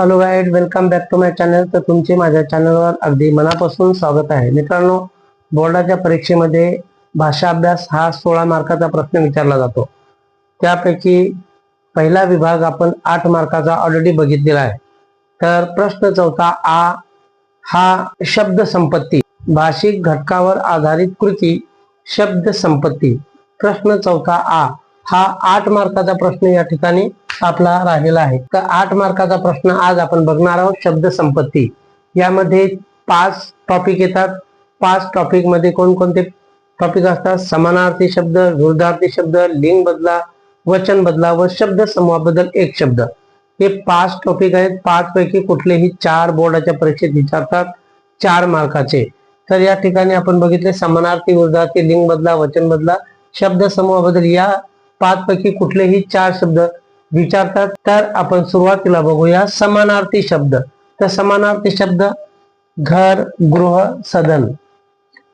Hello guide welcome back to my channel तर तुमचे माझ्या चॅनलवर अगदी मनापासून स्वागत आहे. मित्रांनो बोर्डाच्या परीक्षेमध्ये भाषा अभ्यास हा सोळा मार्काचा प्रश्न विचारला जातो. त्यापैकी पहिला विभाग आपण आठ मार्काचा ऑलरेडी बघितलेला आहे. तर प्रश्न चौथा आ हा शब्द संपत्ती. भाषिक घटकावर आधारित कृती शब्द संपत्ती. प्रश्न चौथा आ हा आठ मार्काचा प्रश्न या ठिकाणी आपला राहिलेला आहे. तर आठ मार्काचा प्रश्न आज आपण बघणार आहोत शब्द संपत्ती. यामध्ये पाच टॉपिक येतात. पाच टॉपिकमध्ये कोणकोणते टॉपिक असतात? समानार्थी शब्द विरुद्धार्थी शब्द लिंग बदला वचन बदला व शब्द समूहाबद्दल एक शब्द. हे पाच टॉपिक आहेत. पाच पैकी कुठलेही चार बोर्डाच्या परीक्षेत विचारतात चार मार्काचे. तर या ठिकाणी आपण बघितले समानार्थी विरुद्धार्थी लिंग बदला वचन बदला शब्द समूहाबद्दल या पाच पैकी कुठलेही चार शब्द विचारतात तर आपण सुरुवातीला बघूया समानार्थी शब्द. तर समानार्थी शब्द घर गृह सदन.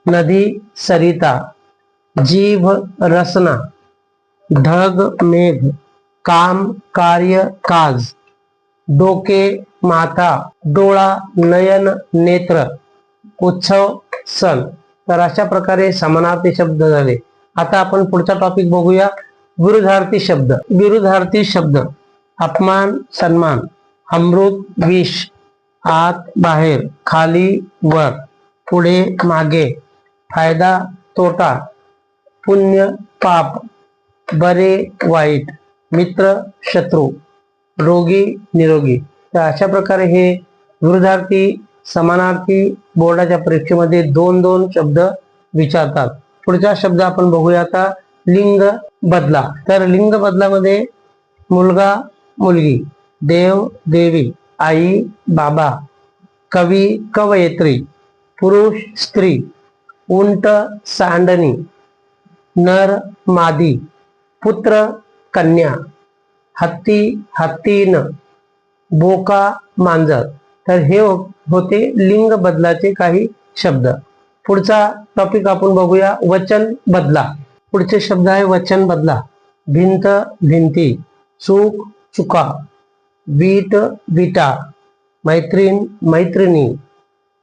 नदी सरिता. जीभ रसना. ढग मेघ. काम कार्य काज. डोके माथा. डोळा नयन नेत्र. उत्सव सण. तर अशा प्रकारे समानार्थी शब्द झाले. आता आपण पुढचा टॉपिक बघूया. विरुद्धार्थी शब्द. विरुद्धार्थी शब्द. अपमान सन्मान. अमृत विष. आत बाहेर. खाली वर. पुढे मागे. फायदा तोटा. पुण्य पाप. बरे वाईट. मित्र शत्रू. रोगी निरोगी. तर अशा प्रकारे हे विरुद्धार्थी समानार्थी बोर्डाच्या परीक्षेमध्ये दोन दोन शब्द विचारतात. पुढचा शब्द आपण बघूया आता. लिंग बदला. तर लिंग बदलामध्ये मुलगा मुलगी देव देवी आई बाबा कवी कवयित्री पुरुष स्त्री उंट सांडणी नर मादी पुत्र कन्या हत्ती हत्तीन बोका मांजर. तर हे हो, होते लिंग बदलाचे काही शब्द. पुढचा टॉपिक आपण बघूया वचन बदला. पुढचे शब्द आहे वचन बदला. भिंत भिंती. चूक चुका. वीट विटा. मैत्रीण मैत्रिणी.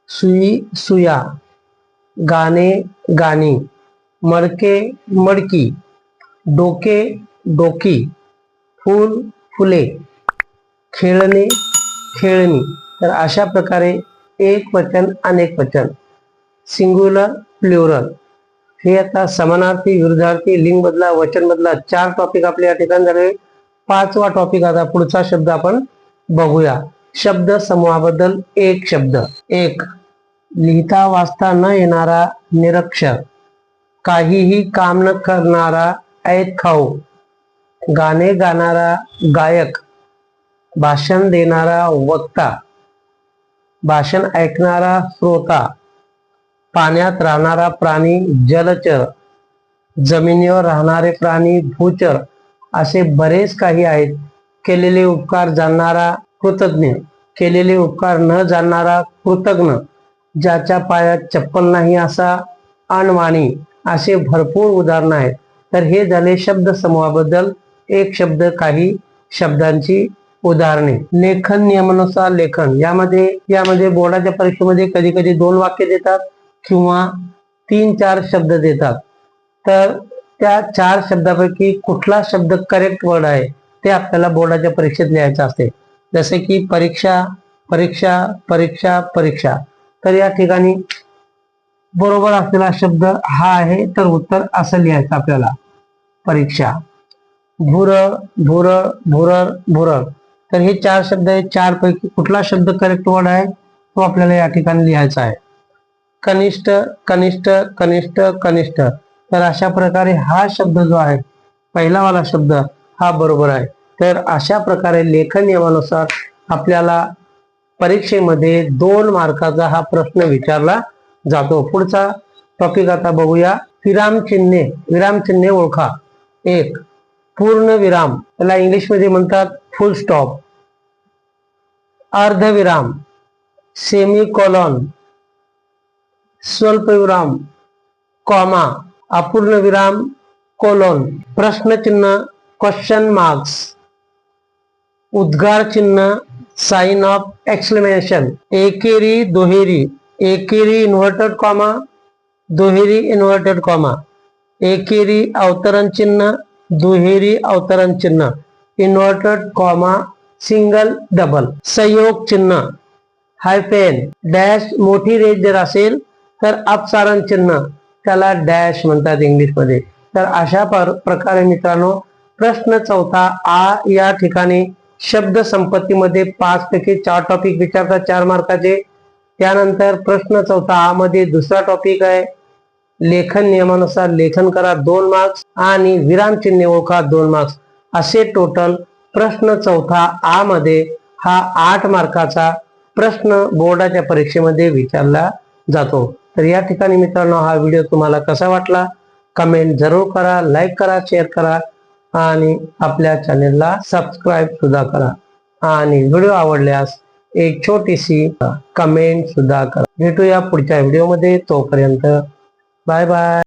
सुई सुया. गाणे गाणी. मडके मडकी. डोके डोकी. फूल फुले. खेळणे खेळणी. तर अशा प्रकारे एक वचन अनेक वचन. Singular plural. हे आता समानार्थी विरुद्धार्थी लिंग बदला वचन बदला चार टॉपिक आपल्या या ठिकाणी झाले. पाचवा टॉपिक आता पुढचा शब्द आपण बघूया. शब्द समूहाबद्दल एक शब्द. एक लिहिता वाचता न येणारा निरक्षर. काहीही काम न करणारा ऐत खाऊ. गाणे गाणारा गायक. भाषण देणारा वक्ता. भाषण ऐकणारा श्रोता. पाण्यात राहणारा प्राणी जलचर जमिनीवर राहणारे प्राणी भूचर असे बरेच काही आहेत. केलेले उपकार जाणणारा कृतज्ञ केलेले उपकार न जाणणारा कृतज्ञ ज्याच्या पायात चप्पल नाही असा अणवाणी असे भरपूर उदाहरण आहेत. तर हे झाले शब्द समूहाबद्दल. एक शब्द काही शब्दांची उदाहरणे. लेखन नियमानुसार लेखन. यामध्ये यामध्ये बोर्डाच्या परीक्षेमध्ये कधी कधी दोन वाक्य देतात किंवा तीन चार शब्द देतात. तर त्या चार शब्दापैकी कुठला शब्द करेक्ट वर्ड आहे ते आपल्याला बोर्डाच्या परीक्षेत लिहायचं असते. जसे की परीक्षा परीक्षा परीक्षा परीक्षा. तर या ठिकाणी बरोबर असलेला शब्द हा आहे तर उत्तर असं लिहायचं आपल्याला. परीक्षा. भुरळ भुरळ भुरळ भुरळ तर हे चार शब्द आहेत चार पैकी कुठला शब्द करेक्ट वर्ड आहे तो आपल्याला या ठिकाणी लिहायचा आहे. कनिष्ठ कनिष्ठ कनिष्ठ कनिष्ठ. तर अशा प्रकारे हा शब्द जो आहे पहिलावाला शब्द हा बरोबर आहे. तर अशा प्रकारे लेखन नियमानुसार आपल्याला परीक्षेमध्ये दोन मार्काचा हा प्रश्न विचारला जातो. पुढचा टॉपिक आता बघूया. विरामचिन्हे विरामचिन्हे ओळखा. एक पूर्ण विराम. त्याला इंग्लिशमध्ये म्हणतात फुल स्टॉप अर्धविराम. सेमी कॉलॉन स्वल्पविराम, कॉमा अपूर्ण विराम कोलोन प्रश्न चिन्ह क्वेश्चन मार्क्स उद्गार चिन्ह साइन ऑफ़ एक्सप्लेनेशन एकेरी, दुहेरी, एकेरी इन्व्हर्टेड कॉमा दुहेरी इन्व्हर्टेड कॉमा एकेरी अवतरण चिन्ह दुहेरी अवतरण चिन्ह इन्व्हर्टेड कॉमा सिंगल डबल संयोग चिन्ह हायफेन डॅश मोठी रेज जर असेल तर अपसारण चिन्ह त्याला डॅश म्हणतात इंग्लिशमध्ये. तर अशा प्रकारे मित्रांनो प्रश्न चौथा आ या ठिकाणी शब्द संपत्तीमध्ये पाच पैकी चार टॉपिक विचारतात चार मार्काचे. त्यानंतर प्रश्न चौथा आ मध्ये दुसरा टॉपिक आहे. लेखन नियमानुसार लेखन करा दोन मार्क्स आणि विराम चिन्हे ओळखा दोन मार्क्स असे टोटल प्रश्न चौथा आ मध्ये हा आठ मार्काचा प्रश्न बोर्डाच्या परीक्षेमध्ये विचारला जातो. तर या ठिकाणी मित्रांनो हा व्हिडिओ तुम्हाला कसा वाटला? कमेंट जरूर करा लाईक करा शेअर करा आणि आपल्या चॅनेलला सबस्क्राईब सुद्धा करा. आणि व्हिडिओ आवडल्यास एक छोटीशी कमेंट सुद्धा करा. भेटूया पुढच्या व्हिडिओमध्ये तोपर्यंत बाय बाय.